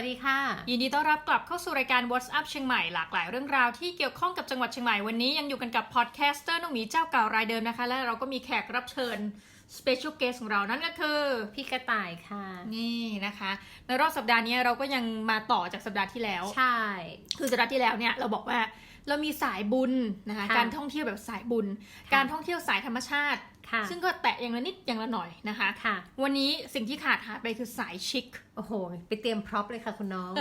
วัสดีค่ะ ยินดีต้อนรับกลับเข้าสู่รายการ What's Up เชียงใหม่หลากหลายเรื่องราวที่เกี่ยวข้องกับจังหวัดเชียงใหม่วันนี้ยังอยู่กันกับพอดแคสเตอร์น้องหมีเจ้าเก่ารายเดิมนะคะ และเราก็มีแขกรับเชิญ Special Guest ของเรานั่นก็คือพี่กระต่ายค่ะ นี่นะคะ ในรอบสัปดาห์นี้เราก็ยังมาต่อจากสัปดาห์ที่แล้ว ใช่ คือสัปดาห์ที่แล้วเนี่ยเราบอกว่าเรามีสายบุญนะคะค่ะการท่องเที่ยวแบบสายบุญค่ะการท่องเที่ยวสายธรรมชาติค่ะ ซึ่งก็แตะอย่างละนิดอย่างละหน่อยนะคะค่ะวันนี้สิ่งที่ขาดหายไปคือสายชิค โอ้โห ไปเตรียมพร็อพเลยค่ะคุณน้อง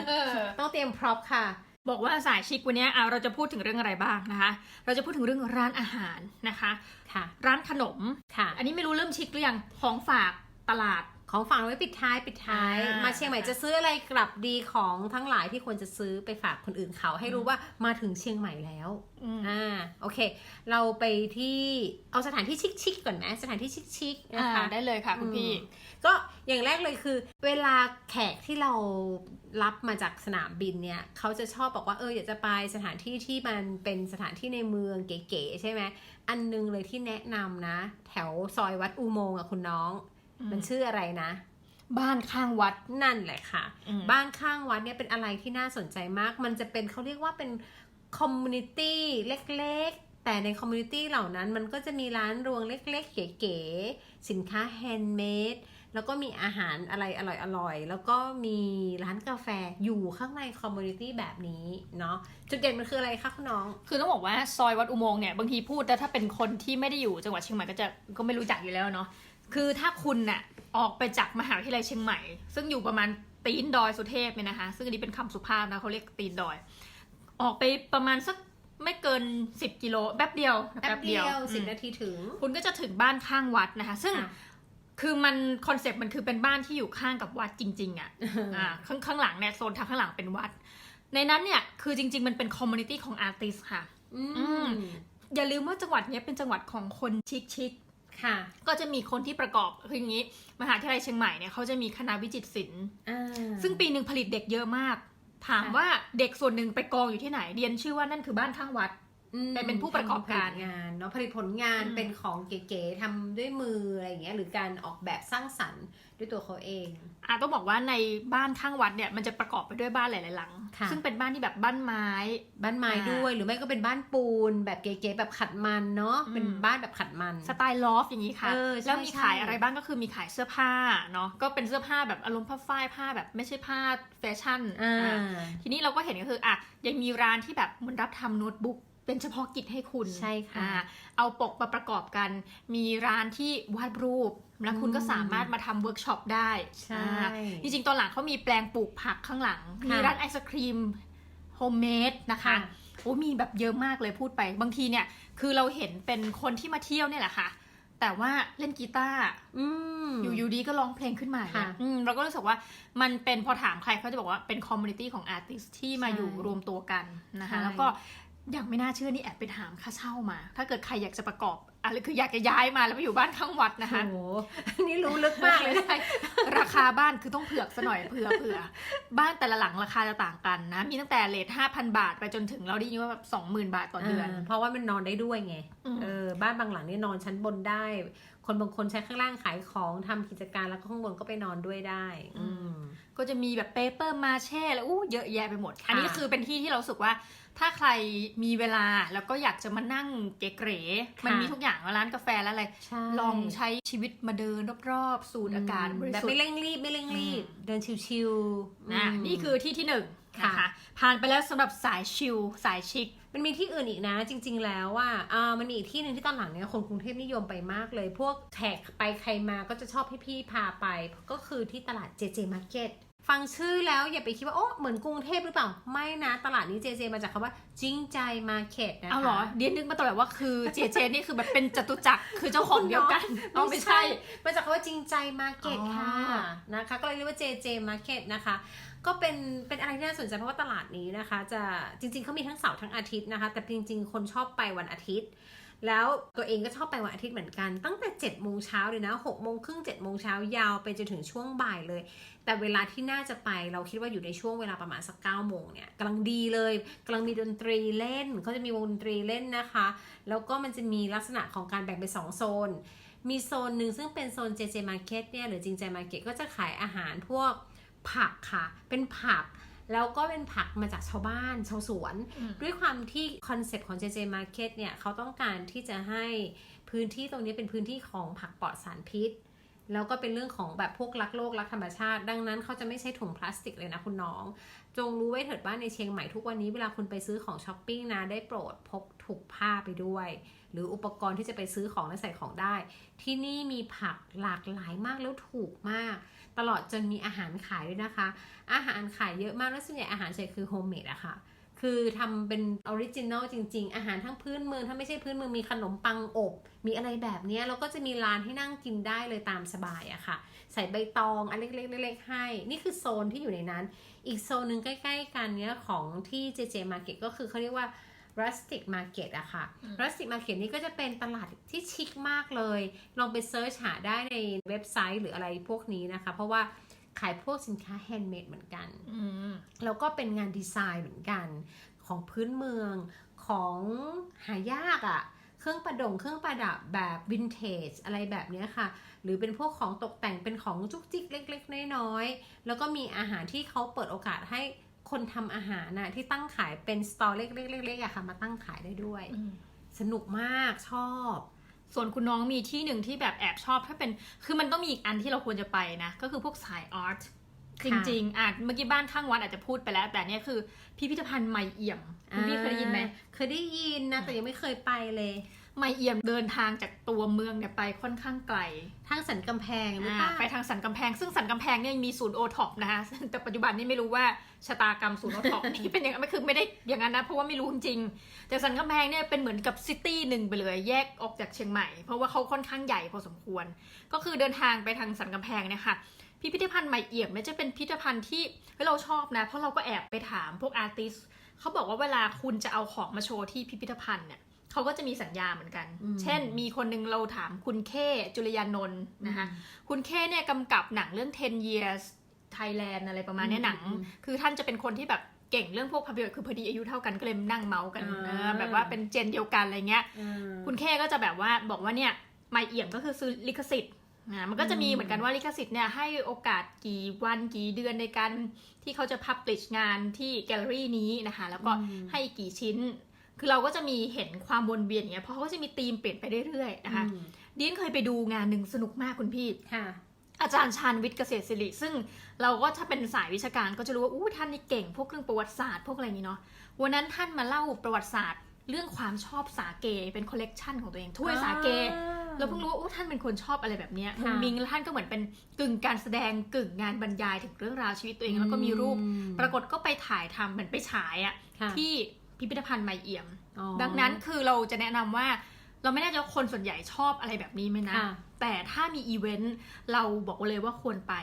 ต้องเตรียมพร็อพค่ะ บอกว่าสายชิควันนี้อะเราจะพูดถึงเรื่องอะไรบ้างนะคะ เราจะพูดถึงเรื่องร้านอาหารนะคะ ค่ะ ร้านขนม ค่ะ อันนี้ไม่รู้เริ่มชิคหรือยัง ของฝากตลาด ของฝากไว้ปิดท้ายปิดท้าย อ่ามมาเชียงใหม่จะซื้ออะไรกลับดีของทั้งหลายที่ควรจะซื้อไปฝากคนอื่นเขาให้รู้ว่ามาถึงเชียงใหม่แล้วอืมอ่าโอเค เราไปที่เอาสถานที่ชิคๆก่อนไหมสถานที่ชิคๆนะคะอ่าได้เลยค่ะคุณพี่ อืมก็อย่างแรกเลยคือ เวลาแขกที่เรารับมาจากสนามบินเนี่ยเขาจะชอบบอกว่าเอออยากจะไปสถานที่ที่มันเป็นสถานที่ในเมืองเก๋ๆใช่ไหมอันหนึงเลยที่แนะนำนะ แถวซอยวัดอุโมงค์อะคุณน้องอื มมันชื่ออะไรนะ บ้านข้างวัดนั่นแหละค่ะอืมบ้านข้างวัดเนี่ยเป็นอะไรที่น่าสนใจมาก มันจะเป็นเขาเรียกว่าเป็นคอมมูนิตี้เล็กๆ แต่ในคอมมูนิตี้เหล่านั้นมันก็จะมีร้านรวงเล็กๆ เก๋ๆ สินค้าแฮนด์เมดแล้วก็มีอาหารอะไรอร่อยๆ แล้วก็มีร้านกาแฟอยู่ข้างในคอมมูนิตี้แบบนี้เนาะจุดเด่นมันคืออะไรคะคุณน้อง คือต้องบอกว่าซอยวัดอุโมงค์เนี่ย บางทีพูดแต่ถ้าเป็นคนที่ไม่ได้อยู่จังหวัดเชียงใหม่ก็จะก็ไม่รู้จักอยู่แล้วเนาะ คือถ้าคุณน่ะออกไปจากมหาวิทยาลัยเชียงใหม่ ซึ่งอยู่ประมาณตีนดอยสุเทพเนี่ยนะคะ ซึ่งอันนี้เป็นคำสุภาพนะเขาเรียกตีนดอย ออกไปประมาณสักไม่เกิน 10 กิโลแป๊บเดียวแป๊บเดียวอืมสิบนาทีถึง คุณก็จะถึงบ้านข้างวัดนะคะ ซึ่งค่ะคือมันคอนเซปต์มันคือเป็นบ้านที่อยู่ข้างกับวัดจริง ๆอะ่ะอ่าข้างข้างหลังเนี่ยโซนทางข้างหลังเป็นวัด ในนั้นเนี่ยคือจริง ๆ มันเป็นคอมมูนิตี้ของอาร์ติสค่ะ อือืมมอย่าลืมว่าจังหวัดเนี้ยเป็นจังหวัดของคนชิคค่ะๆ ก็จะมีคนที่ประกอบคืออย่างนี้มหาวิทยาลัยเชียงใหม่เนี่ยเขาจะมีคณะวิจิตรศิลป์อ่าซึ่งปีหนึ่งผลิตเด็กเยอะมาก ถามค่ะว่าเด็กส่วนหนึ่งไปกองอยู่ที่ไหนเรียนชื่อว่านั่นคือบ้านข้างวัด อืมแต่เป็นผู้ประกอบการทำผลิตงานเนาะผลิตผลงานอืมเป็นของเก๋ๆทำด้วยมืออะไรอย่างเงี้ยหรือการออกแบบสร้างสรรค์ด้วยตัวเขาเองอะต้องบอกว่าในบ้านข้างวัดเนี่ยมันจะประกอบไปด้วยบ้านหลายๆหลังค่ะซึ่งเป็นบ้านที่แบบบ้านไม้ บ้านไม้อ่าด้วยหรือไม่ก็เป็นบ้านปูน แบบเก๋ๆแบบขัดมันเนาะอืมเป็นบ้านแบบขัดมันสไตล์ลอฟอย่างนี้ค่ะเออใช่แล้วมีขายใช่อะไรบ้างก็คือมีขายเสื้อผ้าเนาะก็เป็นเสื้อผ้าแบบอารมณ์ผ้าฝ้ายผ้าแบบไม่ใช่ผ้าแฟชั่นอ่าอ่าทีนี้เราก็เห็นก็คืออะยังมีร้านที่แบบเหมันรับทำโน้ตบุ๊ก เป็นเฉพาะกิจให้คุณใช่ค่ะอ่าเอาปกมาประกอบกัน มีร้านที่วาดรูป แล้วคุณก็อืมสามารถมาทำเวิร์กช็อปได้ใช่อ่าจริงๆตอนหลังเขามีแปลงปลูกผักข้างหลังค่ะมีร้านไอศครีมโฮมเมดนะคะค่ะโอ้มีแบบเยอะมากเลยพูดไป บางทีเนี่ย คือเราเห็นเป็นคนที่มาเที่ยวเนี่ยแหละค่ะ แต่ว่าเล่นกีตาร์อืมอยู่อยู่ดีก็ร้องเพลงขึ้นมาค่ะเนี่ยอืมเราก็รู้สึกว่ามันเป็นพอถามใครเขาจะบอกว่าเป็นคอมมูนิตี้ของอาร์ติสที่มาใช่อยู่รวมตัวกันนะคะใช่แล้วก็ อย่างไม่น่าเชื่อนี่แอบไปถามค่าเช่ามา ถ้าเกิดใครอยากจะประกอบอะไรคืออยากจะย้ายมาแล้วไปอยู่บ้านข้างวัดนะคะโอ้โหอันนี้รู้ลึกมากเลยนะใช่ราคาบ้านคือต้องเผือกซะหน่อยเผื่อเผื่อบ้านแต่ละหลังราคาจะต่างกันนะ มีตั้งแต่เลทห้าพันบาท ไปจนถึงเราได้ยินว่าแบบสองหมื่นบาทต่อเดือนาเพราะว่ามันนอนได้ด้วยไงอืมเออบ้านบางหลังนี่นอนชั้นบนได้ คนบางคนใช้ข้างล่างขายของทำกิจการแล้วก็ข้างบนก็ไปนอนด้วยได้ อืมก็จะมีแบบเปเปอร์มาเช่แล้วอู้เยอะแยะไปหมดค่ะอันนี้คือเป็นที่ที่เรารู้สึกว่า ถ้าใครมีเวลาแล้วก็อยากจะมานั่งเก๋ๆมันมีทุกอย่างร้านกาแฟแล้วอะไรใช่ลองใช้ชีวิตมาเดินรอบๆ สูดอากาศบริแบบสุทไม่ธิ์เร่งรีบไม่เร่งรีบ เดินชิวๆนะมนี่คือที่ที่หนึ่งนะค่ะคะผ่านไปแล้วสำหรับสายชิลสายชิคมันมีที่อื่นอีกนะ จริง ๆ แล้วว่าอ่ามันมีอีกที่หนึ่งที่ตอนหลังเนี่ยคนกรุงเทพนิยมไปมากเลย พวกแขกไปใครมาก็จะชอบให้พี่พาไป ก็คือที่ตลาด JJ Market ฟังชื่อแล้วอย่าไปคิดว่า โอ้เหมือนกรุงเทพหรือเปล่า ไม่นะตลาดนี้ JJ มาจากคำว่าจริงใจ Market นะคะเอาเหรอเดียนนึกมาตลอดว่าคือเจเจนี่คือแบบเป็นจตุจักรคือเจ้าของเดียวกันเอาไม่ใช่ มาจากคำว่าจริงใจ Market อ๋อค่ะนะคะ ก็เลยเรียกว่า JJ Market นะคะก็เป็นเป็นอะไรที่น่าสนใจเพราะว่าตลาดนี้นะคะ จะจริงๆเขามีทั้งเสาร์ทั้งอาทิตย์นะคะ แต่จริง ๆ คนชอบไปวันอาทิตย์ แล้วตัวเองก็ชอบไปวันอาทิตย์เหมือนกัน ตั้งแต่7จ็ดโมงเช้าเลยนะหกโมงครึ่งเจ็ดโมงเช้ายาวไปจนถึงช่วงบ่ายเลย แต่เวลาที่น่าจะไปเราคิดว่าอยู่ในช่วงเวลาประมาณสักเก้าโมงเนี่ยกำลังดีเลยกำลังมีดนตรีเล่นเขาจะมีวงดนตรีเล่นนะคะ แล้วก็มันจะมีลักษณะของการแบ่งเป็นสองโซน มีโซนหนึ่งซึ่งเป็นโซน JJ Market เนี่ยหรือจริงใจ Market ก็จะขายอาหารพวกผักค่ะ เป็นผัก แล้วก็เป็นผักมาจากชาวบ้านชาวสวนอืมด้วยความที่คอนเซปต์ของ JJ Market เนี่ยเขาต้องการที่จะให้พื้นที่ตรงนี้เป็นพื้นที่ของผักปลอดสารพิษ แล้วก็เป็นเรื่องของแบบพวกรักโลกรักธรรมชาติ ดังนั้นเขาจะไม่ใช้ถุงพลาสติกเลยนะคุณน้อง จงรู้ไว้เถิดว่าในเชียงใหม่ทุกวันนี้เวลาคุณไปซื้อของช้อปปิ้งนะได้โปรดพกถุงผ้าไปด้วย หรืออุปกรณ์ที่จะไปซื้อของและใส่ของได้ ที่นี่มีผักหลากหลายมากแล้วถูกมาก ตลอดจนมีอาหารขายด้วยนะคะ อาหารขายเยอะมากแล้วส่วนใหญ่อาหารเฉยคือโฮมเมดอะค่ะ คือทำเป็นออริจินอลจริง ๆ อาหารทั้งพื้นเมืองถ้าไม่ใช่พื้นเมืองมีขนมปังอบ มีอะไรแบบเนี้ยแล้วก็จะมีร้านให้นั่งกินได้เลยตามสบายอะค่ะ ใส่ใบตองอันเล็กๆๆให้ นี่คือโซนที่อยู่ในนั้น อีกโซนหนึ่งใกล้ ๆ กันเนี้ยของที่ JJ Market ก็คือเขาเรียกว่า rustic market อะค่ะอืม rustic market นี่ก็จะเป็นตลาดที่ชิคมากเลย ลองไปเซิร์ชหาได้ในเว็บไซต์หรืออะไรพวกนี้นะคะ เพราะว่าขายพวกสินค้าแฮนด์เมดเหมือนกันอืมแล้วก็เป็นงานดีไซน์เหมือนกัน ของพื้นเมืองของหายากอะ่ะ เครื่องประดง เครื่องประดับแบบวินเทจอะไรแบบเนี้ยค่ะ หรือเป็นพวกของตกแต่งเป็นของจุกจิกเล็ก ๆ น้อยๆ แล้วก็มีอาหารที่เขาเปิดโอกาสให้ คนทำอาหารน่ะที่ตั้งขายเป็นสตอร์เล็กๆเล็กๆอะค่ะ มาตั้งขายได้ด้วย สนุกมากชอบ ส่วนคุณน้องมีที่หนึ่งที่แบบแอบชอบถ้าเป็นคือมันต้องมีอีกอันที่เราควรจะไปนะ ก็คือพวกสายอาร์ตจค่ะริงๆอะเมื่อกี้บ้านข้างวัดอาจจะพูดไปแล้ว แต่เนี่ยคือพิพิธภัณฑ์ไมเอี่ยมคุณพี่เคยได้ยินไหมอ่าเคยได้ยินนะแต่ยังไม่เคยไปเลย ไมเอี่ยมเดินทางจากตัวเมืองเนี่ยไปค่อนข้างไกล ทางสันกำแพงหรือเปล่าไปทางสันกำแพง ซึ่งสันกำแพงเนี่ยมีศูนย์โอท็อปนะคะแต่ปัจจุบันนี้ไม่รู้ว่าชะตากรรมศูนย์โอท็อปนี่เป็นยังไงไม่คือไม่ได้อย่างนั้นนะ เพราะว่าไม่รู้จริง แต่สันกำแพงเนี่ยเป็นเหมือนกับซิตี้หนึ่งไปเลยแยกออกจากเชียงใหม่ เพราะว่าเขาค่อนข้างใหญ่พอสมควร ก็คือเดินทางไปทางสันกำแพงเนี่ยค่ะพิพิธภัณฑ์ใหม่เอี่ยมเนี่ยจะเป็นพิพิธภัณฑ์ที่เฮ้ยเราชอบนะ เพราะเราก็แอบไปถามพวกอาร์ติสเขาบอกว่าเวลาคุณจะเอาของมาโชว์ที่พิพิธภัณฑ์เนี่ย เขาก็จะมีสัญญาเหมือนกันอืมเช่น มีคนหนึงเราถามคุณเคจุลยานนท์นะคะคุณเคเนี่ยกำกับหนังเรื่อง 10 years Thailand อะไรประมาณเนี้ยอืมหนังอืมคือท่านจะเป็นคนที่แบบเก่งเรื่องพวกภาพยนตร์คือพอดีอายุเท่ากันก็เลยนั่งเมาส์กันอ่าเออแบบว่าเป็นเจนเดียวกันอะไรเงี้ยอืมคุณเคก็จะแบบว่าบอกว่าเนี่ยไม่เอี่ยมก็คือซื้อลิขสิทธิ์นะมันก็จะมีอืมเหมือนกันว่าลิขสิทธิ์เนี่ยให้โอกาสกี่วันกี่เดือนในการที่เขาจะพับลิชงานที่แกลเลอรี่นี้นะคะ แล้วก็ให้กี่ชิ้น คือเราก็จะมีเห็นความวนเวียนอย่างเงี้ย เพราะเขาก็จะมีธีมเปลี่ยนไปเรื่อยๆนะคะอืมดินเคยไปดูงานหนึ่งสนุกมากคุณพี่ค่ะอาจารย์ชาญวิทย์เกษตรศิริ ซึ่งเราก็ถ้าเป็นสายวิชาการก็จะรู้ว่าอู้ท่านนี่เก่ง พวกเรื่องประวัติศาสตร์พวกอะไรนี้เนาะวันนั้นท่านมาเล่าประวัติศาสตร์เรื่องความชอบสาเกเป็นคอลเลกชันของตัวเองถ้วยสาเกเราเพิ่งรู้ว่าอู้ท่านเป็นคนชอบอะไรแบบเนี้ยมุค่ะงมิงแล้วท่านก็เหมือนเป็นกึ่งการแสดงกึ่งงานบรรยายถึงเรื่องราวชีวิตตัวเองแล้วก็มีรูป ปรากฏก็ไปถ่ายทำเหมือนไปฉายอะค่ะที่ พิพิธภัณฑ์ไมเอี่ยมอ๋อดังนั้นคือเราจะแนะนำว่า เราไม่แน่ใจว่าคนส่วนใหญ่ชอบอะไรแบบนี้ไหมนะค่ะแต่ถ้ามีอีเวนต์เราบอกเลยว่าควรไป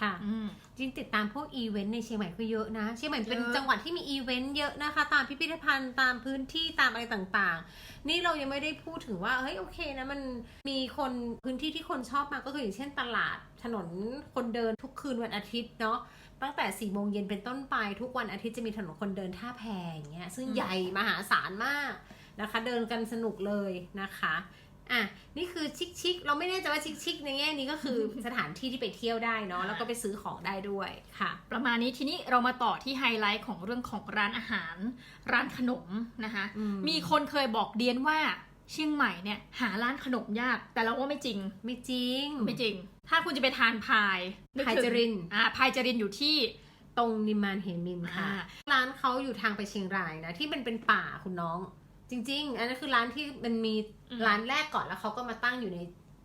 ค่ะอืมจริงติดตามพวกอีเวนต์ในเชียงใหม่ก็เยอะนะเชียงใหม่เป็นเยอะจังหวัดที่มีอีเวนต์เยอะนะคะ ตามพิพิธภัณฑ์ตามพื้นที่ตามอะไรต่างๆ นี่เรายังไม่ได้พูดถึงว่าเฮ้ยโอเคนะมันมีคนพื้นที่ที่คนชอบมากก็คืออย่างเช่นตลาดถนนคนเดินทุกคืนวันอาทิตย์เนาะ ตั้งแต่4ี่โมงเย็นเป็นต้นไปทุกวันอาทิตย์จะมีถนนคนเดินท่าแพอย่างเงี้ยซึ่งอืมใหญ่มหาศาลมากนะคะ เดินกันสนุกเลยนะคะอะนี่คือชิคๆเราไม่แน่ใจว่าชิคๆในแง่นี้ก็คือสถานที่ที่ไปเที่ยวได้เนาะแล้วก็ไปซื้อของได้ด้วยค่ะ ประมาณนี้ทีนี้เรามาต่อที่ไฮไลท์ของเรื่องของร้านอาหาร ร้านขนมนะคะอืมมีคนเคยบอกเดียนว่า เชียงใหม่เนี่ยหาร้านขนมยาก แต่เราว่าไม่จริง ไม่จริง ไม่จริง ถ้าคุณจะไปทานพายนึกพายถึงจรินอ่าพายจรินอยู่ที่ตรงนิมมานเหมินค่ะอ่าร้านเขาอยู่ทางไปเชียงรายนะ ที่มันเป็นป่าคุณน้อง จริง ๆ อันนั้นคือร้านที่มันมีอืมร้านแรกก่อนแล้วเขาก็มาตั้งอยู่ใน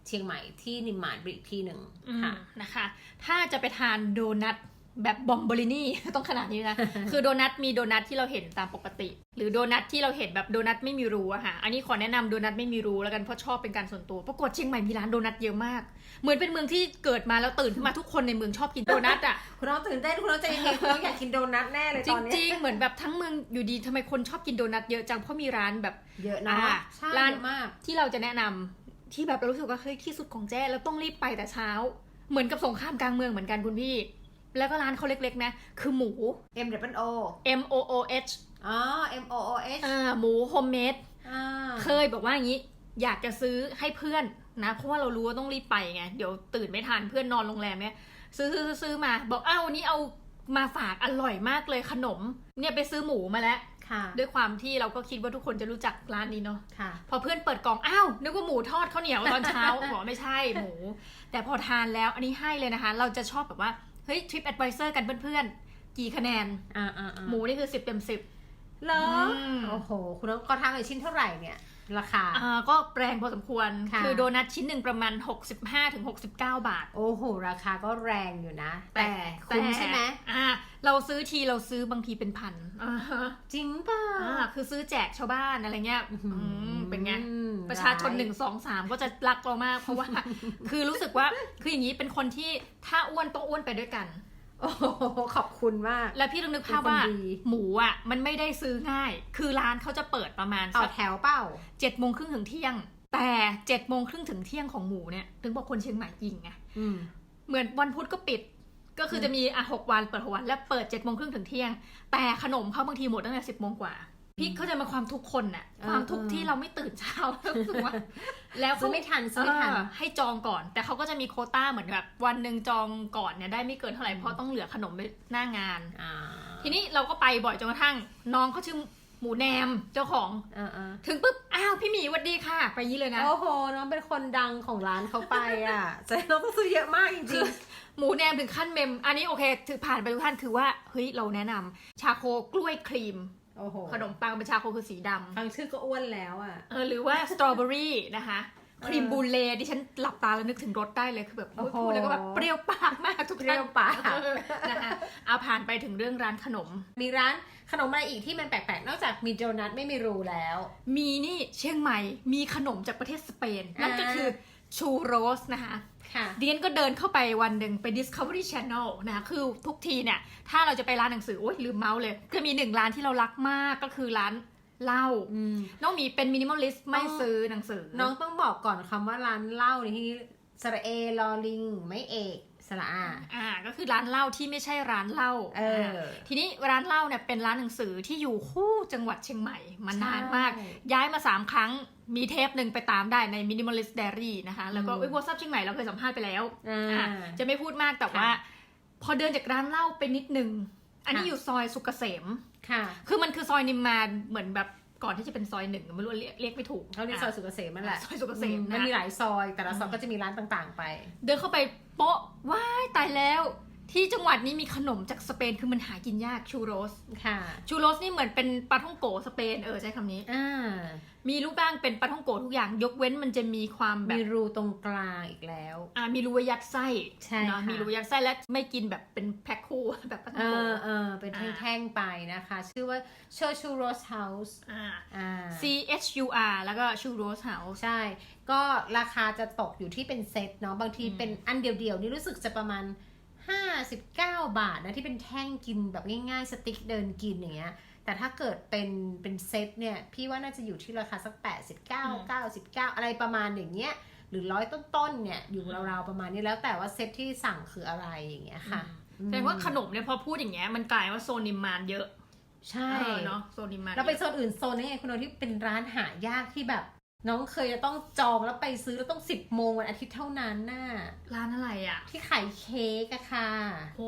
เชียงใหม่ที่นิมมานอีกที่หนึ่งอืมค่ะนะคะ ถ้าจะไปทานโดนัท แบบบอมโบลินี่ ต้องขนาดนี้นะ คือโดนัทมีโดนัทที่เราเห็นตามปกติ หรือโดนัทที่เราเห็นแบบโดนัทไม่มีรูอะค่ะ อันนี้ขอแนะนำโดนัทไม่มีรูแล้วกันเพราะชอบเป็นการส่วนตัว ปรากฏเชียงใหม่มีร้านโดนัทเยอะมาก เหมือนเป็นเมืองที่เกิดมาแล้วตื่นขึ้นมาทุกคนในเมืองชอบกินโดนัทอะคุณน้องตื่นเต้นคุณน้องใจเย็นๆคุณน้องอยากกินโดนัทแน่เลยจตอนนี้ริงๆ เหมือนแบบทั้งเมืองอยู่ดีทำไมคนชอบกินโดนัทเยอะจัง เพราะมีร้านแบบเยอะเนาะอ่าใช่ร้านเยอะมากที่เราจะแนะนำที่แบบเรารู้สึกว่าเฮ้ยที่สุดของแจ้แล้วต้องรีบไปแต่เช้า เหมือนกับสงครามกลางเมืองเหมือนกันคุณพี่ แล้วก็ร้านเขาเล็กๆนะ คือหมู M W O M O O H อ๋อ M O O H อ่าหมูโฮมเมดอ่าเคยบอกว่าอย่างนี้ อยากจะซื้อให้เพื่อนนะ เพราะว่าเรารู้ว่าต้องรีบไปไง เดี๋ยวตื่นไม่ทันเพื่อนนอนโรงแรมเนี่ยซื้อซื้อซื้อซื้อมา บอกอ้าววันนี้เอามาฝากอร่อยมากเลยขนม เนี่ยไปซื้อหมูมาแล้วค่ะด้วยความที่เราก็คิดว่าทุกคนจะรู้จักร้านนี้เนาะค่ะพอเพื่อนเปิดกล่องอ้าวนึกว่าหมูทอดข้าวเหนียวตอนเช้าบอกไม่ใช่หมู แต่พอทานแล้วอันนี้ให้เลยนะคะ เราจะชอบแบบว่า เฮ้ยทริปแอดไวเซอร์กันเพื่อนๆ กี่คะแนน อ่าอ่าอ่าหมูนี่คือสิบเต็มสิบเหรออมโอ้โห คุณน้องก็ทำเลยชิ้นเท่าไหร่เนี่ย ราคา อ่าก็แรงพอสมควรค่ะ คือโดนัทชิ้นหนึ่งประมาณ 65-69ถึง69บาท โอ้โห ราคาก็แรงอยู่นะ แต่คุ้มใช่ไหมอ่า เราซื้อทีเราซื้อบางทีเป็นพันอ่าฮะจริงเปล่าอ่าคือซื้อแจกชาวบ้านอะไรเงี้ยอื้อหืออืมเป็นไง อืมประชาชนหนึ่งสองสามก็จะรักเรามาก เพราะว่า คือรู้สึกว่าคืออย่างนี้เป็นคนที่ถ้าอ้วนต้องอ้วนไปด้วยกัน โอ้โหขอบคุณมาก แล้วพี่ต้องนึกภาพว่า เป็นคนดี หมูอะ มันไม่ได้ซื้อง่าย คือร้านเขาจะเปิดประมาณต่อสักแถวเปล่าเจ็ดโมงครึ่งถึงเที่ยง แต่เจ็ดโมงครึ่งถึงเที่ยงของหมูเนี่ยถึงบอกคนเชียงใหม่ยิงไงอืม เหมือนวันพุธก็ปิด ก็คือจะมีอะหกวันเปิดหกวัน แล้วเปิดเจ็ดโมงครึ่งถึงเที่ยง แต่ขนมเขาบางทีหมดตั้งแต่สิบโมงกว่า พี่เข้าใจมาความทุกข์คนน่ะเออความทุกข์เออที่เราไม่ตื่นเช้ารู้สึกว่าแล้วซื้อไม่ทันซื้อไม่ทันเออให้จองก่อน แต่เขาก็จะมีโควต้าเหมือนแบบวันหนึ่งจองก่อนเนี่ยได้ไม่เกินเท่าไหร่เพราะต้องเหลือขนมไปหน้างานอ่าทีนี้เราก็ไปบ่อยจนกระทั่ง น้องเขาชื่อหมูแนมเจ้าของอ่าอ่าถึงปุ๊บอ้าวพี่หมีหวัดดีค่ะ ไปยี่เลยนะโอ้โหน้องเป็นคนดังของร้านเขาไปอะแต่เราต้องซื้อเยอะมากจคืริองหมูแนมถึงขั้นเมม อันนี้โอเค ถือผ่านไปทุกท่านคือว่าเฮ้ยเราแนะนำชาโคกล้วยครีมๆ โอ้โหขนมปังเป็นชาโคคือสีดำฟังชื่อก็อ้วนแล้วอะ เออหรือว่าสตรอเบอรี่นะคะครีมบูเล่ดิฉันหลับตาแล้วนึกถึงรสได้เลยคือแบบโอ้ยโอ้โหพูดแล้วก็แบบเปรี้ยวปากมากทุกเปรี้ท่านยวปากเออนะคะเอาผ่านไปถึงเรื่องร้านขนม มีร้านขนมอะไรอีกที่มันแปลกๆ นอกจากมีโดนัทไม่มีรูแล้ว มีนี่เชียงใหม่มีขนมจากประเทศสเปน นั่นก็คือ ชูโรสนะคะค่ะเดียนก็เดินเข้าไปวันหนึ่งไป Discovery Channel นะคะคือทุกทีเนี่ย ถ้าเราจะไปร้านหนังสือ โอ๊ย ลืมเมาส์เลยจะมีหนึ่งร้านที่เรารักมากก็คือร้านเหล้าอืมน้องหมีเป็นมินิมอลลิสต์ไม่อ๋อซื้อหนังสือ น้องต้องบอกก่อนคำว่าร้านเหล้าในที่นี้สระเอลอลิง ไม่เอก สระอาอ่า ก็คือร้านเหล้าที่ไม่ใช่ร้านเหล้าเออาทีนี้ร้านเหล้าเนี่ยเป็นร้านหนังสือที่อยู่คู่จังหวัดเชียงใหม่มานานมากใช่ย้ายมา3ครั้งมีเทปหนึ่งไปตามได้ใน Minimalist Diary นะคะ แล้วก็อืมเอ้ย WhatsApp เชียงใหม่เราเคยสัมภาษณ์ไปแล้วอ่าอะจะไม่พูดมากแต่ค่ะว่า พอเดินจากร้านเหล้าไปนิดนึง อันนี้ค่ะอยู่ซอยสุกเกษมค่ะ คือมันคือซอยนิมมานเหมือนแบบ ก่อนที่จะเป็นซอยหนึ่งไม่รู้เรียกเรียกไม่ถูกเขาเรียกซอยสุกเกษมนั่นแหละซอยสุกเกษมอืมันนะมีหลายซอย แต่ละซอยก็จะมีร้านต่างๆ ไป เดินเข้าไปโป๊ะว้ายตายแล้ว ที่จังหวัดนี้มีขนมจากสเปนคือมันหากินยากชูโรส ค่ะชูโรสนี่เหมือนเป็นปลาท่องโกสเปนเออใช้คำนี้ อ่ามีรูปร่างเป็นปลาท่องโกทุกอย่าง ยกเว้นมันจะมีความแบบมีรูตรงกลางอีกแล้ว อ่ามีรูไว้ยัดไส้ใช่เนอะค่ะ มีรูไว้ยัดไส้และไม่กินแบบเป็นแพ็คคู่ แบบปลาท่เอองโกอเออเป็นแท่งๆไปนะคะ ชื่อว่าเชอร์ชูโรสเฮาส์อ่า อ่า C H U R แล้วก็ชูโรสเฮาส์ ใช่ ก็ราคาจะตกอยู่ที่เป็นเซตเนาะ บางทีอืม เป็นอันเดียวๆ นี่รู้สึกจะประมาณ 59 บาทนะที่เป็นแท่งกินแบบง่ายๆ สติ๊กเดินกินอย่างเงี้ยแต่ถ้าเกิดเป็นเป็นเซตเนี่ยพี่ว่าน่าจะอยู่ที่ราคาสัก 89 99 อะไรประมาณอย่างเงี้ยหรือร้อยต้นๆเนี่ยอยู่ราวๆประมาณนี้แล้วแต่ว่าเซตที่สั่งคืออะไรอย่างเงี้ยค่ะแสดงว่าขนมเนี่ยพอพูดอย่างเงี้ยมันกลายว่าโซนนิมมานเยอะ ใช่เออเนาะโซนนิมมานแล้วไปโซนอื่นโซนนี้ไงคุณโนที่เป็นร้านหายากที่แบบ น้องเคยจะต้องจองแล้วไปซื้อแล้วต้องสิบโมงวันอาทิตย์เท่านั้นน่ะร้านอะไรอะ ที่ขายเค้กอะค่ะโห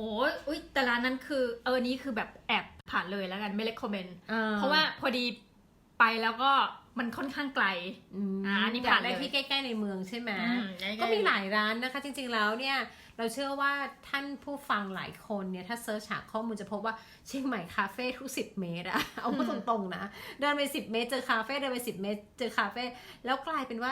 อุ้ยแต่ร้านนั้นคือเออนี้คือแบบแอบผ่านเลยแล้วกันไม่เล c คอมเมนต์อ่เพราะว่าพอดีไปแล้วก็มันค่อนข้างไกลอืมอ่าอันนี้อยากได้ผ่านเลยที่ใกล้ ๆ ในเมืองใช่ไหมอืมใกล้ๆก็มีหลายร้านนะคะ จริง ๆ แล้วเนี่ย เราเชื่อว่าท่านผู้ฟังหลายคนเนี่ยถ้าเซิร์ชหาข้อมูลจะพบว่าเชียงใหม่คาเฟ่ทุกสิบเมตรอะเอาพูดตรงๆนะ เดินไปสิบเมตรเจอคาเฟ่เดินไปสิบเมตรเจอคาเฟ่แล้วกลายเป็นว่า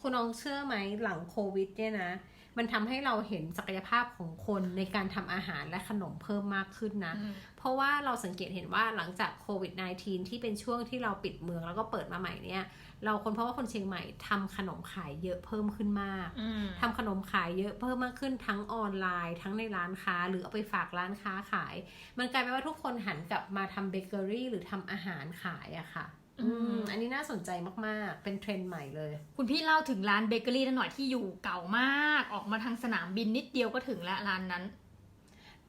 คุณน้องเชื่อไหมหลังโควิดเนี่ยนะ มันทำให้เราเห็นศักยภาพของคนในการทำอาหารและขนมเพิ่มมากขึ้นนะอืมเพราะว่าเราสังเกตเห็นว่าหลังจากโควิด -19 ที่เป็นช่วงที่เราปิดเมืองแล้วก็เปิดมาใหม่เนี่ย เราคนเพราะว่าคนเชียงใหม่ทำขนมขายเยอะเพิ่มขึ้นมากอืมทำขนมขายเยอะเพิ่มมากขึ้นทั้งออนไลน์ ทั้งในร้านค้า หรือเอาไปฝากร้านค้าขาย มันกลายเป็นว่าทุกคนหันกลับมาทำเบเกอรี่หรือทำอาหารขายอะค่ะ อืมอันนี้น่าสนใจมากๆ เป็นเทรนด์ใหม่เลย คุณพี่เล่าถึงร้านเบเกอรี่นั่นหน่อยที่อยู่เก่ามาก ออกมาทางสนามบินนิดเดียวก็ถึงแล้วร้านนั้น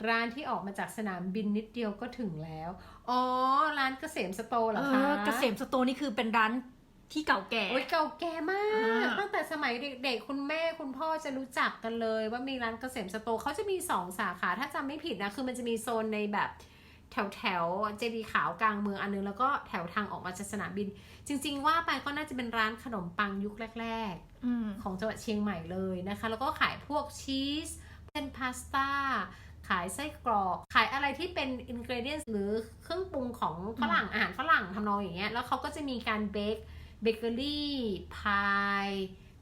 ร้านที่ออกมาจากสนามบินนิดเดียวก็ถึงแล้ว อ๋อ ร้านเกษมสโตร์เหรเออคะ อเกษมสโตร์นี่คือเป็นร้านที่เก่าแก่ โอ้ยเก่าแก่มาก อ่าตั้งแต่สมัยเด็กๆ คุณแม่คุณพ่อจะรู้จักกันเลย ว่ามีร้านเกษมสโตร์เขาจะมีสองสาขาถ้าจำไม่ผิดนะ คือมันจะมีโซนในแบบ แถวแถวๆเจดีย์ขาวกลางเมืองอันนึง แล้วก็แถวทางออกมาจากสนามบิน จริง ๆ ว่าไปก็น่าจะเป็นร้านขนมปังยุคแรกๆอืมของจังหวัดเชียงใหม่เลยนะคะ แล้วก็ขายพวกชีสเป็นพาสต้าขายไส้กรอกขายอะไรที่เป็นอินก e เดียนหรือเครื่องปรุงของฝรั่งอาหารฝรั่งทำนองอย่างเงี้ยแล้วเขาก็จะมีการเบคเบเกอรี่พาย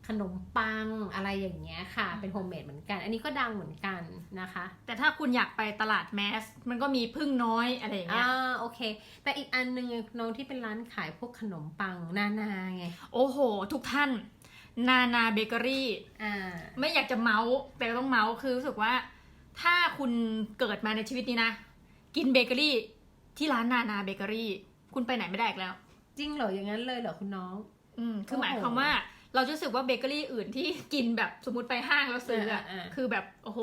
ขนมปังอะไรอย่างเงี้ยค่ะ เป็นโฮมเมดเหมือนกัน อันนี้ก็ดังเหมือนกันนะคะ แต่ถ้าคุณอยากไปตลาดแมส มันก็มีพึ่งน้อยอะไรอย่างเงี้อ่ายโอเค แต่อีกอันหนึงน้องที่เป็นร้านขายพวกขนมปังนานาไง โอ้โห ทุกท่าน นานาเบเกอรี่อ่าไม่อยากจะเมาส์แต่ต้องเมาส์คือรู้สึกว่า ถ้าคุณเกิดมาในชีวิตนี้นะ กินเบเกอรี่ ที่ร้านนานาเบเกอรี่ คุณไปไหนไม่ได้อีกแล้ว จริงเหรออย่างนั้นเลยเหรอคุณน้อง อืมคือโอ้โหหมายความว่า เราจะรู้สึกว่าเบเกอรี่อื่นที่กินแบบสมมติไปห้างแล้วซื้ออะอ่าอ่าคือแบบโอ้โห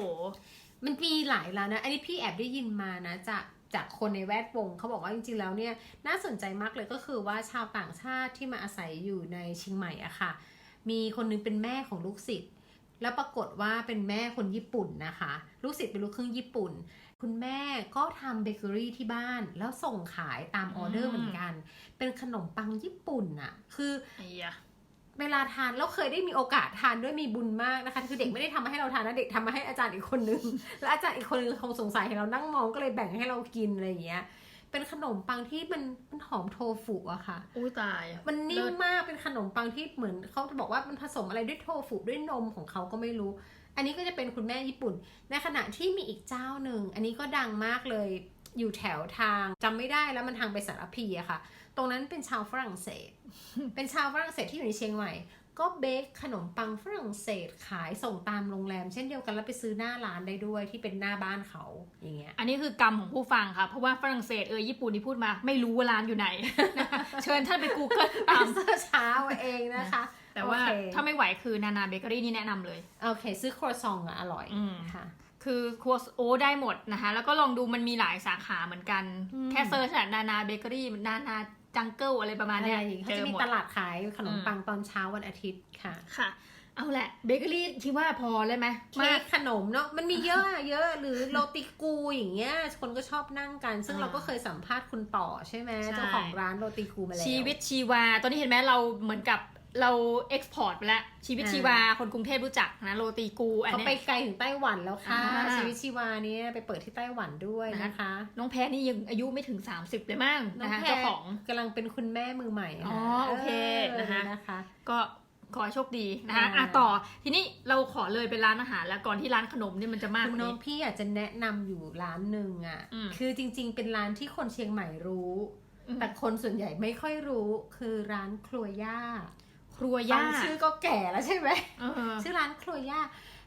มันมีหลายร้านนะ อันนี้พี่แอบได้ยินมานะจากจากคนในแวดวงเขาบอกว่าจริงๆแล้วเนี่ยน่าสนใจมากเลยก็คือว่าชาวต่างชาติที่มาอาศัยอยู่ในเชียงใหม่อะค่ะ มีคนนึงเป็นแม่ของลูกศิษย์แล้วปรากฏว่าเป็นแม่คนญี่ปุ่นนะคะ ลูกศิษย์เป็นลูกครึ่งญี่ปุ่น คุณแม่ก็ทำเบเกอรี่ที่บ้าน แล้วส่งขายตามออเดอร์เหมือนกัน เป็นขนมปังญี่ปุ่นอะคือไอ้ยะ เวลาทานเราเคยได้มีโอกาสทานด้วยมีบุญมากนะคะ คือเด็กไม่ได้ทำมาให้เราทานนะเด็กทำมาให้อาจารย์อีกคนนึง แล้วอาจารย์อีกคนนึงคงสงสัยเห็นเรานั่งมองก็เลยแบ่งให้เรากินอะไรอย่างเงี้ย เป็นขนมปังที่มันมันหอมโทฟุอะค่ะ อุ้ยตายอะมันนิ่มเลิศมากเป็นขนมปังที่เหมือนเขาจะบอกว่ามันผสมอะไรด้วยโทฟุด้วยนมของเขาก็ไม่รู้ อันนี้ก็จะเป็นคุณแม่ญี่ปุ่น ในขณะที่มีอีกเจ้าหนึ่ง อันนี้ก็ดังมากเลย อยู่แถวทางจำไม่ได้แล้วมันทางไปสารพีอะค่ะ ตรงนั้นเป็นชาวฝรั่งเศส เป็นชาวฝรั่งเศสที่อยู่ในเชียงใหม่ ก็เบคขนมปังฝรั่งเศสขายส่งตามโรงแรม เช่นเดียวกันแล้วไปซื้อหน้าร้านได้ด้วยที่เป็นหน้าบ้านเขาอย่างเงี้ย อันนี้คือกรรมของผู้ฟังค่ะ เพราะว่าฝรั่งเศสเออญี่ปุ่นที่พูดมาไม่รู้ว่าร้านอยู่ไหนนะคะเชิญท่านไป Google ตามเสิร์ชเช้าเองนะคะแต่ว่าโอเคถ้าไม่ไหวคือนานาเบเกอรี่นี่แนะนำเลย โอเค ซื้อครัวซองอะอร่อยอืมค่ะ คือครัวโอได้หมดนะคะแล้วก็ลองดูมันมีหลายสาขาเหมือนกันอืมแค่เซิร์ชอะนานาเบเกอรี่นานาจังเกิลอะไรประมาณอะไรเนี้ยอย่างงี้เขาเจอจะมีหมดตลาดขายขนมปังตอนเช้าวันอาทิตย์ค่ะค่ะเอาแหละเบเกอรี่คิดว่าพอเลยไหมเค้มากกขนมเนาะมันมีเยอะอะเยอะหรือโรตีกูอย่างเงี้ยคนก็ชอบนั่งกัน ซึ่งอ่าเราก็เคยสัมภาษณ์คุณต่อใช่ไหมใช่เจ้าของร้านโรตีกูมาแล้วชีวิตชีวาตอนนี้เห็นไหมเราเหมือนกับ เราเอ็กซ์พอร์ตไปแล้ว ชีวิตอ่าชีวาคนกรุงเทพรู้จักนะโรตีกูอันเขาเนี้ไปยไกลถึงไต้หวันแล้วค่ะอ่าชีวิตชีวาเนี้ยไปเปิดที่ไต้หวันด้วยนะคะ น้องแพรนี่ยังอายุไม่ถึง 30เลยมั้งน้องนะคะแพรเจ้าของกำลังเป็นคุณแม่มือใหม่ะอ๋อโอเคนะคะนะคะก็ขอให้โชคดีนะคะอ่าอะต่อทีนี้เราขอเลยเป็นร้านอาหารแล้วก่อนที่ร้านขนมเนี่ยมันจะมากคุกณว่าน้องนี้พี่อยากจะแนะนำอยู่ร้านหนึ่งอะอืมคือจริง ๆ เป็นร้านที่คนเชียงใหม่รู้อืมแต่คนส่วนใหญ่ไม่ค่อยรู้คือร้านครัวย่า ครัวย่าฟังชื่อก็แก่แล้วใช่ไหมเออชื่อร้านครัวย่า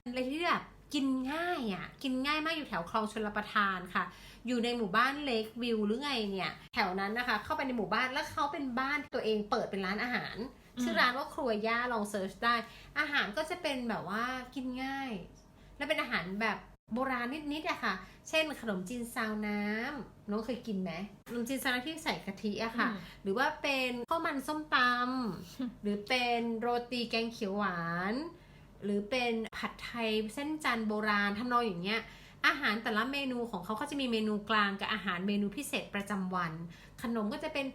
อะไรที่แบบกินง่ายอะ กินง่ายมากอยู่แถวคลองชลประทานค่ะ อยู่ในหมู่บ้านเลควิวหรือไงเนี่ย แถวนั้นนะคะ เข้าไปในหมู่บ้านแล้วเขาเป็นบ้านตัวเองเปิดเป็นร้านอาหาร ชื่อร้านว่าครัวย่าลองเซิร์ชได้ อาหารก็จะเป็นแบบว่ากินง่าย และเป็นอาหารแบบ โบราณนิดๆอะค่ะ เช่นขนมจีนซาวน้ำน้องเคยกินไหมขนมจีนซาวน้ำที่ใส่กะทิอะค่ะอืมหรือว่าเป็นข้าวมันส้มตำหรือเป็นโรตีแกงเขียวหวาน หรือเป็นผัดไทยเส้นจันทร์โบราณทำนองอย่างเงี้ย อาหารแต่ละเมนูของเขาก็จะมีเมนูกลางกับอาหารเมนูพิเศษประจำวัน ขนมก็จะเป็น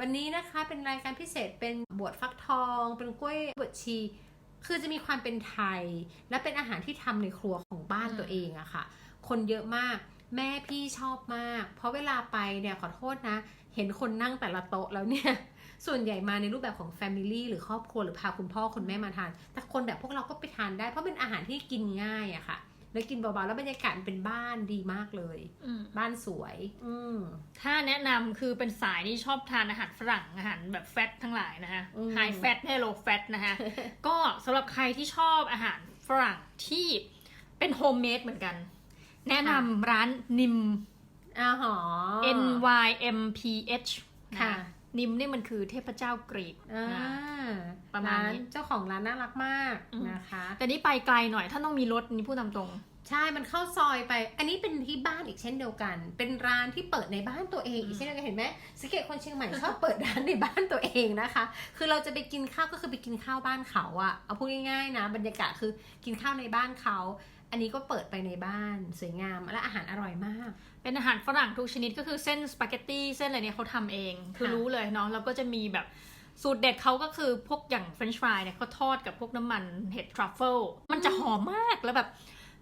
วันนี้นะคะเป็นรายการพิเศษเป็นบวชฟักทอง เป็นกล้วยบวชชี คือจะมีความเป็นไทย และเป็นอาหารที่ทำในครัวของบ้านตัวเองอะค่ะ คนเยอะมากแม่พี่ชอบมาก เพราะเวลาไปเนี่ยขอโทษนะ เห็นคนนั่งแต่ละโต๊ะแล้วเนี่ยส่วนใหญ่มาในรูปแบบของแฟมิลี่หรือครอบครัวหรือพาคุณพ่อคุณแม่มาทาน แต่คนแบบพวกเราก็ไปทานได้เพราะเป็นอาหารที่กินง่ายอะค่ะ แล้วกินเบาๆแล้วบรรยากาศมันเป็นบ้านดีมากเลยอืมบ้านสวย อืมถ้าแนะนำคือเป็นสายที่ชอบทานอาหารฝรั่งอาหารแบบแฟตทั้งหลายนะคะอืมไฮแฟตไม่โลแฟตนะคะ ก็สำหรับใครที่ชอบอาหารฝรั่งที่เป็นโฮมเมดเหมือนกัน แนะนำร้านนิมอ้าวหอ N Y M P H ค่ะ นิมนี่มันคือเทพเจ้ากรีกอ่านะประมาณนี้เจ้าของร้านน่ารักมากอืมนะคะ แต่นี่ไปไกลหน่อยถ้าต้องมีรถนี่พูดตามตรง ใช่ มันเข้าซอยไป อันนี้เป็นที่บ้านอีกเช่นเดียวกัน เป็นร้านที่เปิดในบ้านตัวเองอีกเช่นเดียวกันเห็นไหมสังเกตคนเชียงใหม่ชอบเปิดร้านในบ้านตัวเองนะคะ คือเราจะไปกินข้าวก็คือไปกินข้าวบ้านเขาอะเอาพูดง่ายๆนะ บรรยากาศคือกินข้าวในบ้านเขา อันนี้ก็เปิดไปในบ้านสวยงามและอาหารอร่อยมาก เป็นอาหารฝรั่งทุกชนิดก็คือเส้นสปาเกตตี้เส้นอะไรเนี่ยเขาทำเอง คือค่ะรู้เลยเนาะแล้วก็จะมีแบบสูตรเด็ดเขาก็คือพวกอย่างเฟรนช์ฟรายเนี่ยเขาทอดกับพวกน้ำมันเห็ดทรัฟเฟิลมันจะหอมมากแล้วแบบ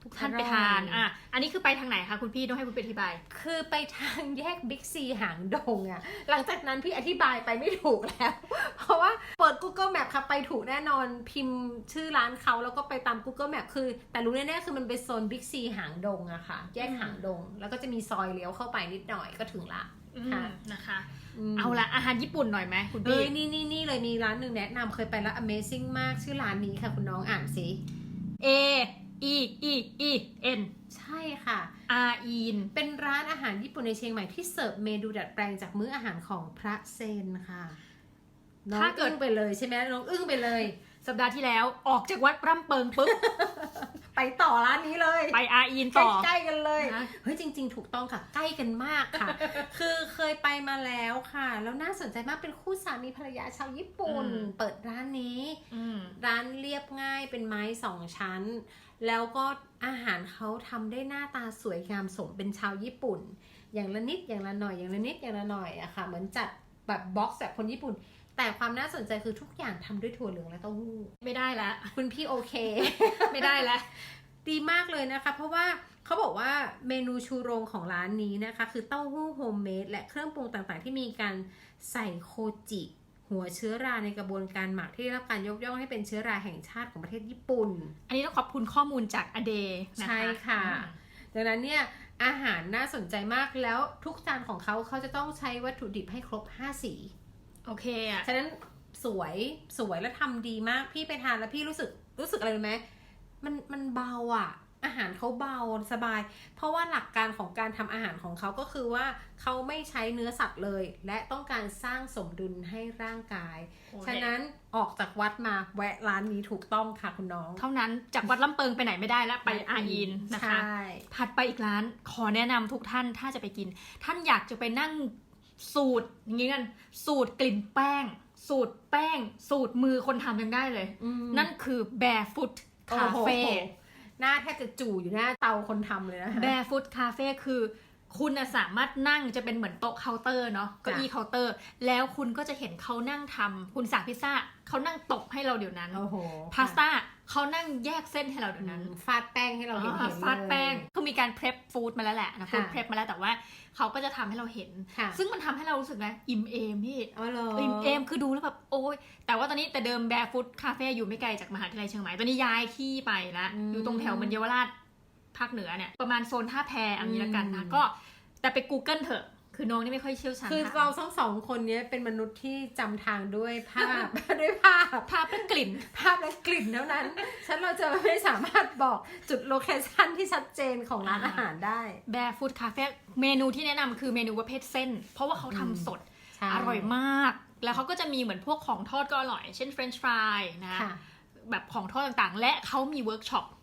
ทุกท่านไปทานอะอันนี้คือไปทางไหนคะคุณพี่ต้องให้คุณพี่อธิบาย คือไปทางแยกบิ๊กซีหางดงอะหลังจากนั้นพี่อธิบายไปไม่ถูกแล้ว เพราะว่าเปิด Google Map ค่ะไปถูกแน่นอนพิมพ์ชื่อร้านเขาแล้วก็ไปตาม Google Map คือ แต่รู้แน่ๆคือมันเป็นโซนบิ๊กซีหางดงอะค่ะ แยกหางดง แล้วก็จะมีซอยเลี้ยวเข้าไปนิดหน่อยก็ถึงละค่ะอืมนะคะมเอาละอาหารญี่ปุ่นหน่อยไหมคุณเอ้พี่ยนี่นี่นี่เลยมีร้านหนึ่งแนะนำเคยไปแล้ว Amazing มากชื่อร้านนี้ค่ะคุณน้องอ่านสิ A E E E N ใช่ค่ะ R E N เป็นร้านอาหารญี่ปุ่นในเชียงใหม่ที่เสิร์ฟเมนูดัดแปลงจากมื้ออาหารของพระเซนค่ะ น้องถ้าเกิด อึ้งไปเลยใช่ไหมน้องอึ้งไปเลย สัปดาห์ที่แล้วออกจากวัดร่ำเปิงปุ๊บ ไปต่อร้านนี้เลยไป R E N ต่อ ใกล้ๆกันเลย นะ เฮ้ยจริง ๆ ถูกต้องค่ะ ใกล้กันมากค่ะ คือเคยไปมาแล้วค่ะ แล้วน่าสนใจมากเป็นคู่สามีภรรยาชาวญี่ปุ่น อืม เปิดร้านนี้ อืม ร้านเรียบง่ายเป็นไม้สองชั้น แล้วก็อาหารเขาทำได้หน้าตาสวยงามสมเป็นชาวญี่ปุ่น อย่างละนิดอย่างละหน่อยอย่างละนิดอย่างละหน่อยอะค่ะ เหมือนจัดแบบบ็อกซ์แบบคนญี่ปุ่น แต่ความน่าสนใจคือทุกอย่างทำด้วยถั่วเหลืองและเต้าหู้ไม่ได้ละคุณพี่โอเค ไม่ได้ละดีมากเลยนะคะ เพราะว่าเขาบอกว่าเมนูชูโรงของร้านนี้นะคะ คือเต้าหู้โฮมเมดและเครื่องปรุงต่างๆ ที่มีการใส่โคจิ หัวเชื้อราในกระบวนการหมักที่ได้รับการยกย่องให้เป็นเชื้อราแห่งชาติของประเทศญี่ปุ่น อันนี้ต้องขอบคุณข้อมูลจากอเดนะคะใช่ค่ะ ดังนั้นเนี่ยอาหารน่าสนใจมากแล้วทุกจานของเขาเขาจะต้องใช้วัตถุดิบให้ครบ 5 สี โอเคอะ ฉะนั้นสวยสวยและทำดีมากพี่ไปทานแล้วพี่รู้สึกรู้สึกอะไรรู้ไหมมันมันเบาอะ อาหารเขาเบาสบาย เพราะว่าหลักการของการทำอาหารของเขาก็คือว่าเขาไม่ใช้เนื้อสัตว์เลย และต้องการสร้างสมดุลให้ร่างกายโอเคฉะนั้นออกจากวัดมาแวะร้านนี้ถูกต้องค่ะคุณน้อง เท่านั้นจากวัดลำเปิงไปไหนไม่ได้แล้วไปอายินนะคะใช่ถัดไปอีกร้านขอแนะนำทุกท่านถ้าจะไปกิน ท่านอยากจะไปนั่งสูตรอย่างงี้กันสูตรกลิ่นแป้ง สูตรแป้ง สูตรมือคนทำยังได้เลยอืมนั่นคือ barefoot โอ้ cafe โหน้าแทบจะจู่อยู่หน้าเตาคนทำเลยนะคะ barefoot cafe คือ คุณน่ะสามารถนั่งจะเป็นเหมือนโต๊ะเคาน์เตอร์เนาะเก้าอี้เคาน์เตอร์ แล้วคุณก็จะเห็นเขานั่งทำคุณสั่งพิซซ่าเขานั่งตบให้เราเดี๋ยวนั้นโอ้โหพาสต้าเขานั่งแยกเส้นให้เราเดี๋ยวนั้นั้นนฟาดแป้งให้เราเห็นอ่าเห็นฟาดแป้งเขามีการเพร p ฟู้ดมาแล้วแหละนะฟู้ดค่ะเพร p มาแล้วแต่ว่าเขาก็จะทำให้เราเห็นค่ะซึ่งมันทำให้เรารู้สึกนะอิ่มเอมพี่อ๋อเหรออิ่มเอมคือดูแล้วแบบโอ้ยแต่ว่าตอนนี้แต่เดิมแบร์ฟู้ดคาเฟ่อยู่ไม่ไกลจากมหาวิทยาลัยเชียงใหม่ตอนนี้ย้ายที่ไปละอยู่ตรงแถวเหมันเยาวราช ภาคเหนือเนี่ยประมาณโซนท่าแพเอันนี้ละกันนะก็แต่ไป Google เถอะคือน้องนี่ไม่ค่อยเชี่ยวชาญคือทงเราทั้งสองคนเนี้ยเป็นมนุษย์ที่จำทางด้วยภาพด้วยภาพ ภาพและกลิ่น ภาพและกลิ่นเท่านั้น ฉันเราจะไม่สามารถบอกจุดโลเคชั่นที่ชัดเจนของร้านอ่าอาหารได้ แบร์ฟู้ดคาเฟ่เมนูที่แนะนำคือเมนูประเภทเส้น เพราะว่าเขาทำสดใช่อร่อยมาก แล้วเขาก็จะมีเหมือนพวกของทอดก็อร่อย เช่นเฟรนช์ฟรายนะค่ะแบบของทอดต่างๆ และเขามีเวิร์กช็อปอ่า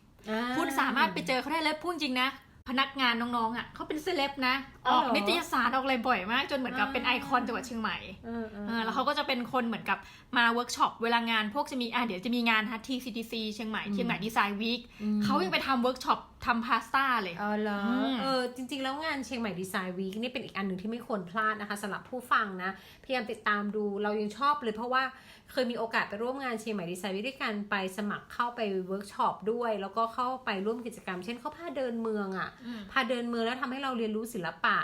คุณสามารถไปเจอเขาได้เลยพูดจริงนะ พนักงานน้องๆอะเขาเป็นเซเลบนะออ๋ออกเหรอนิตยสารออกอะไรบ่อยมาก จนเหมือนกับอ่าเป็นไอคอนจังหวัดเชียงใหม่เออเออเออแล้วเขาก็จะเป็นคนเหมือนกับมาเวิร์กช็อปเวลางานพวกจะมีอะเดี๋ยวจะมีงานฮัททีซีทีซีเชียงใหม่อืมเชียงใหม่ดีไซน์วีคอืมเขายังไปทำเวิร์กช็อป ทำพาสต้าเลยเออเหรออมเออจริง ๆ แล้วงานเชียงใหม่ดีไซน์วีคนี่เป็นอีกอันหนึ่งที่ไม่ควรพลาดนะคะสำหรับผู้ฟังนะ พยายามติดตามดูเรายังชอบเลยเพราะว่าเคยมีโอกาสไปร่วมงานเชียงใหม่ดีไซน์วีคด้วยกันไปสมัครเข้าไปเวิร์กช็อปด้วย แล้วก็เข้าไปร่วมกิจกรรม เช่นเขาพาเดินเมืองอะ่ะพาเดินเมืองแล้วทำให้เราเรียนรู้ศิลปะ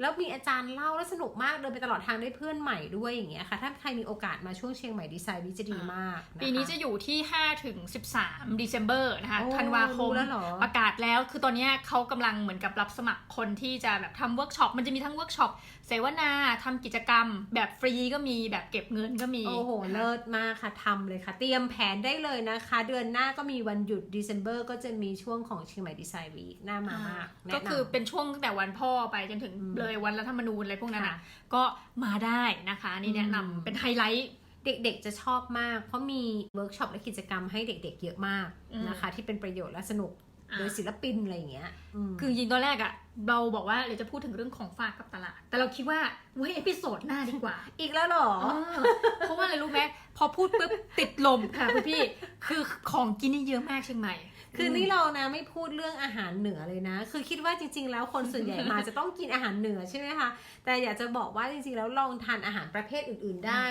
แล้วมีอาจารย์เล่าแล้วสนุกมากเดินไปตลอดทางได้เพื่อนใหม่ด้วยอย่างเงี้ยค่ะ ถ้าใครมีโอกาสมาช่วงเชียงใหม่ดีไซน์วีคจะดีมากคปีนี้จะอยู่ที่5ถึง13 December นะคะโอ้ธันวาครู้มแล้วเหรอประกาศแล้ว คือตอนเนี้ยเขากำลังเหมือนกับรับสมัครคนที่จะแบบทำเวิร์กช็อปมันจะมีทั้งเวิร์กช็อป เสวนาทำกิจกรรม แบบฟรีก็มีแบบเก็บเงินก็มี โอ้โห เลิศมากค่ะทำเลยค่ะ เตรียมแผนได้เลยนะคะ เดือนหน้าก็มีวันหยุด December ก็จะมีช่วงของเชียงใหม่ดีไซน์วีคน่ามามากแนะนำก็คือเป็นช่วงตั้งแต่วันพ่อไปจนถึงอืมเลยวันรัฐธรรมนูญอะไรพวกนั้นค่ะอะก็มาได้นะคะอันนี่แนะนำอืมเป็นไฮไลท์เด็กๆจะชอบมาก เพราะมีเวิร์กช็อปและกิจกรรมให้เด็กๆเยอะมากอืมนะคะ ที่เป็นประโยชน์และสนุกอ่า โดยศิลปินอะไรอย่างเงี้ยมคือจริงๆตอนแรกอะเราบอกว่าเราจะพูดถึงเรื่องของฝากกับตลาด แต่เราคิดว่าเว้ยเอพิโซดหน้าดีกว่า อีกแล้วเหรอเออเพราะว่าอะไรรู้ไหมพอพูดปุ๊บติดลมค่ะคุณพี่ คือของกินนี่เยอะมากเชียงใหม่ คือนี่เรานะไม่พูดเรื่องอาหารเหนือเลยนะ คือคิดว่าจริง ๆ แล้วคนส่วนใหญ่มาจะต้องกินอาหารเหนือใช่ไหมคะ แต่อยากจะบอกว่าจริงๆแล้วลองทานอาหารประเภทอื่น ๆได้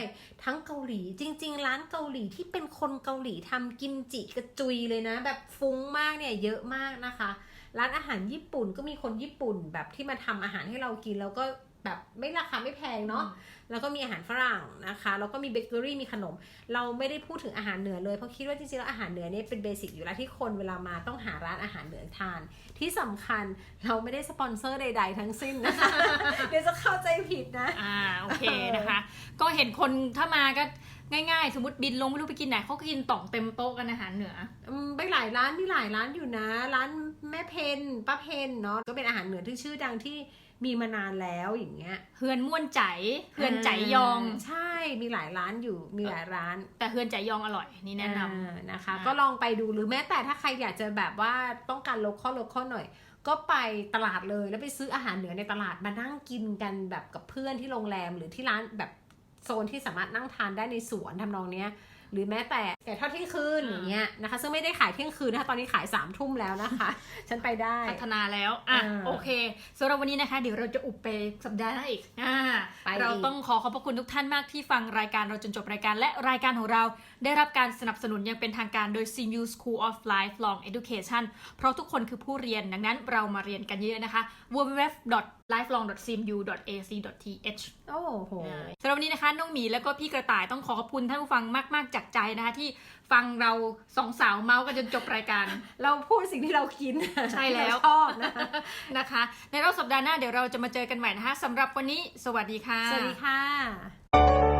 ทั้งเกาหลีจริง ๆ ร้านเกาหลีที่เป็นคนเกาหลีทำกิมจิกระจุยเลยนะ แบบฟุ้งมากเนี่ยเยอะมากนะคะ ร้านอาหารญี่ปุ่นก็มีคนญี่ปุ่นแบบที่มาทำอาหารให้เรากินแล้วก็แบบไม่ราคาไม่แพงเนาะ แล้วก็มีอาหารฝรั่งนะคะ แล้วก็มีเบเกอรี่มีขนม เราไม่ได้พูดถึงอาหารเหนือเลยเพราะคิดว่าจริงๆแล้วอาหารเหนือเนี่ยเป็นเบสิกอยู่แล้วที่คนเวลามาต้องหาร้านอาหารเหนือทาน ที่สำคัญเราไม่ได้สปอนเซอร์ใด ๆ ทั้งสิ้นนะคะเดี๋ยวจะเข้าใจผิดนะอ่าโอเคนะคะ ก็เห็นคนถ้ามาก็ง่ายๆ สมมติบินลงไม่รู้ไปกินไหนเขาก็กินต่องเต็มโต๊ะกันอาหารเหนืออืมไปหลายร้านมีหลายร้านอยู่นะ ร้านแม่เพนป้าเพนเนาะก็เป็นอาหารเหนือที่ชื่อดังที่ มีมานานแล้วอย่างเงี้ยเฮือนม่วนใจเฮือนใจยอง ใช่มีหลายร้านอยู่มีหลายร้าน แต่เฮือนใจยองอร่อยนี่แนะนำอ่านะคะอ่าก็ลองไปดูหรือแม้แต่ถ้าใครอยากจะแบบว่าต้องการโลคอลโลคอลหน่อย ก็ไปตลาดเลยแล้วไปซื้ออาหารเหนือในตลาดมานั่งกินกันแบบกับเพื่อนที่โรงแรมหรือที่ร้านแบบโซนที่สามารถนั่งทานได้ในสวนทำนองเนี้ย หรือแม้แต่ไก่ทอดเที่ยงคืนอ่าอย่างเงี้ยนะคะ ซึ่งไม่ได้ขายเที่ยงคืนนะคะ ตอนนี้ขายสามทุ่มแล้วนะคะ ฉันไปได้ พัฒนาแล้ว อะอ่าโอเคสำหรับวันนี้นะคะ เดี๋ยวเราจะอุบไปสัปดาห์หน้าอีกอ่าไปอีกเราต้องขอขอบพระคุณทุกท่านมากที่ฟังรายการเราจนจบรายการและรายการของเรา ได้รับการสนับสนุนอย่างเป็นทางการโดย CMU School of Lifelong Education เพราะทุกคนคือผู้เรียนดังนั้นเรามาเรียนกันเยอะนะคะ www.lifelong.cmu.ac.th โอ้โหสำหรับวันนี้นะคะ น้องหมีแล้วก็พี่กระต่ายต้องขอขอบคุณท่านผู้ฟังมากๆจากใจนะคะ ที่ฟังเราสองสาวเมาส์กันจนจบรายการ เราพูดสิ่งที่เรากินใช่แล้วที่เราชอบนะคะนะคะ ในรอบสัปดาห์หน้าเดี๋ยวเราจะมาเจอกันใหม่นะคะสำหรับวันนี้ สวัสดีค่ะ สวัสดีค่ะ